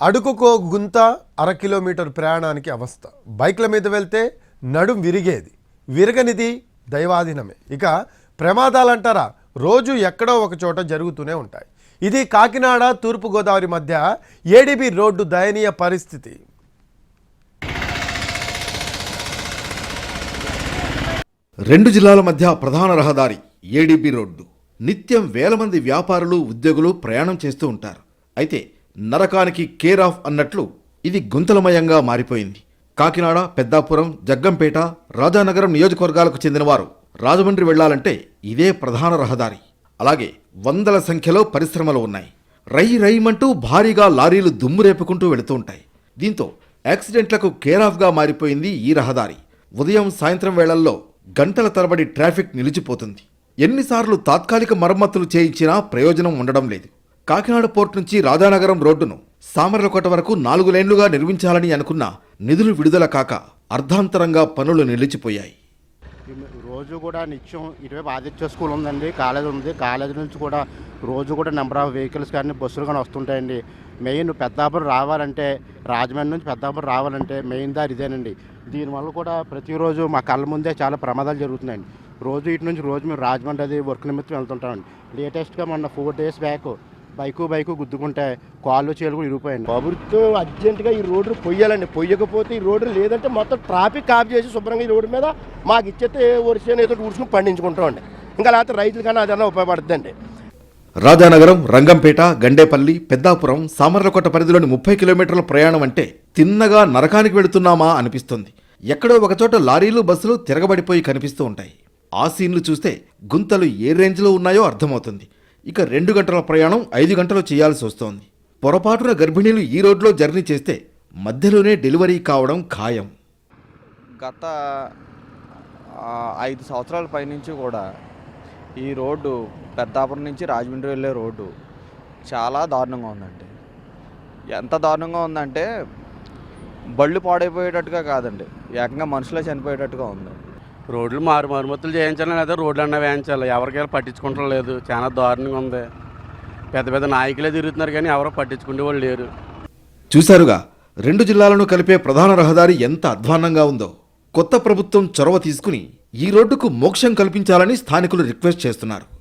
అడుగుకో గుంత అర కిలోమీటర్ ప్రయాణానికి అవస్థ. బైక్ల మీద వెళ్తే నడుం విరిగేది. విరగనిది దైవాధీనమే. ఇక ప్రమాదాలంటారా? రోజు ఎక్కడో ఒక చోట జరుగుతూనే ఉంటాయి. ఇది కాకినాడ తూర్పుగోదావరి మధ్య ఏడీబీ రోడ్డు దయనీయ పరిస్థితి. రెండు జిల్లాల మధ్య ప్రధాన రహదారి ఏడీబీ రోడ్డు. నిత్యం వేల మంది వ్యాపారులు ఉద్యోగులు ప్రయాణం చేస్తూ ఉంటారు. అయితే నరకానికి కేర్ ఆఫ్ అన్నట్లు ఇది గుంతలమయంగా మారిపోయింది. కాకినాడ పెద్దాపురం జగ్గంపేట రాజానగరం నియోజకవర్గాలకు చెందినవారు రాజమండ్రి వెళ్ళాలంటే ఇదే ప్రధాన రహదారి. అలాగే వందల సంఖ్యలో పరిశ్రమలు ఉన్నాయి. రై రైమంటూ భారీగా లారీలు దుమ్ము రేపుకుంటూ వెళుతూ ఉంటాయి. దీంతో యాక్సిడెంట్లకు కేరాఫ్గా మారిపోయింది ఈ రహదారి. ఉదయం సాయంత్రం వేళల్లో గంటల తరబడి ట్రాఫిక్ నిలిచిపోతుంది. ఎన్నిసార్లు తాత్కాలిక మరమ్మతులు చేయించినా ప్రయోజనం ఉండడం లేదు. కాకినాడ పోర్ట్ నుంచి రాజానగరం రోడ్డును సామర్లకోట వరకు నాలుగు లైన్లుగా నిర్మించాలని అనుకున్న నిధులు విడుదల కాక అర్ధాంతరంగా పనులు నిలిచిపోయాయి. రోజు కూడా నిత్యం ఇటువైపు ఆదిత్య స్కూల్ ఉందండి కాలేజ్ ఉంది. కాలేజ్ నుంచి కూడా రోజు కూడా నెంబర్ ఆఫ్ వెహికల్స్ కానీ బస్సులు కానీ వస్తుంటాయండి. మెయిన్ పెద్దాపురం రావాలంటే రాజమండ్రి నుంచి పెద్దాపురం రావాలంటే మెయిన్ దారి ఇదేనండి. దీనివల్ల కూడా ప్రతిరోజు మా కళ్ళ ముందే చాలా ప్రమాదాలు జరుగుతున్నాయండి. రోజు ఇటు నుంచి రోజు మేము రాజమండ్రి అది వర్క్ నిమిత్తం వెళ్తుంటామండి. లేటెస్ట్గా మొన్న four days back bike bike గుద్దుకుంటే కాళ్ళు చేలు కూడా ఇరిగిపోయాయండి ప్రభుత్వం అర్జెంటుగా ఈ రోడ్డు పొయ్యాలండి. పొయ్యకపోతే ఈ రోడ్డు లేదంటే మొత్తం ట్రాఫిక్ ఆఫ్ చేసి శుభ్రంగా ఈ రోడ్డు మీద మాకు ఇచ్చేస్తే వర్షం ఏదో ఊడ్చుకుని పండించుకుంటామండి ఇంకా లేకపోతే రైతులకన్నా అదన్నా ఉపయోగపడుతుందండి. రాజానగరం రంగంపేట గండేపల్లి పెద్దాపురం సామర్లకోట పరిధిలోని ముప్పై కిలోమీటర్ల ప్రయాణం అంటే తిన్నగా నరకానికి వెళుతున్నామా అనిపిస్తుంది. ఎక్కడో ఒకచోట లారీలు బస్సులు తిరగబడిపోయి కనిపిస్తూ ఉంటాయి. ఆ సీన్లు చూస్తే గుంతలు ఏ రేంజ్లో ఉన్నాయో అర్థమవుతుంది. ఇక రెండు గంటల ప్రయాణం ఐదు గంటలు చేయాల్సి వస్తోంది. పొరపాటున గర్భిణీలు ఈ రోడ్లో జర్నీ చేస్తే మధ్యలోనే డెలివరీ కావడం ఖాయం. గత ఐదు సంవత్సరాల పైనుంచి కూడా ఈ రోడ్డు పెద్దాపురం నుంచి రాజమండ్రి వెళ్ళే రోడ్డు చాలా దారుణంగా ఉందండి. ఎంత దారుణంగా ఉందంటే బళ్ళు పాడైపోయేటట్టుగా కాదండి. ఏకంగా మనుషులే చనిపోయేటట్టుగా ఉంది. రోడ్లు మారు మరమ్మతులు చేయించాలని లేదా రోడ్లు అన్నా వేయించాలి. ఎవరికైనా పట్టించుకుంటాం లేదు. చాలా దారుణంగా ఉంది. పెద్ద పెద్ద నాయకులే తిరుగుతున్నారు కానీ ఎవరో పట్టించుకునే వాళ్ళు లేరు. చూశారుగా రెండు జిల్లాలను కలిపే ప్రధాన రహదారి ఎంత అధ్వాన్నంగా ఉందో. కొత్త ప్రభుత్వం చొరవ తీసుకుని ఈ రోడ్డుకు మోక్షం కల్పించాలని స్థానికులు రిక్వెస్ట్ చేస్తున్నారు.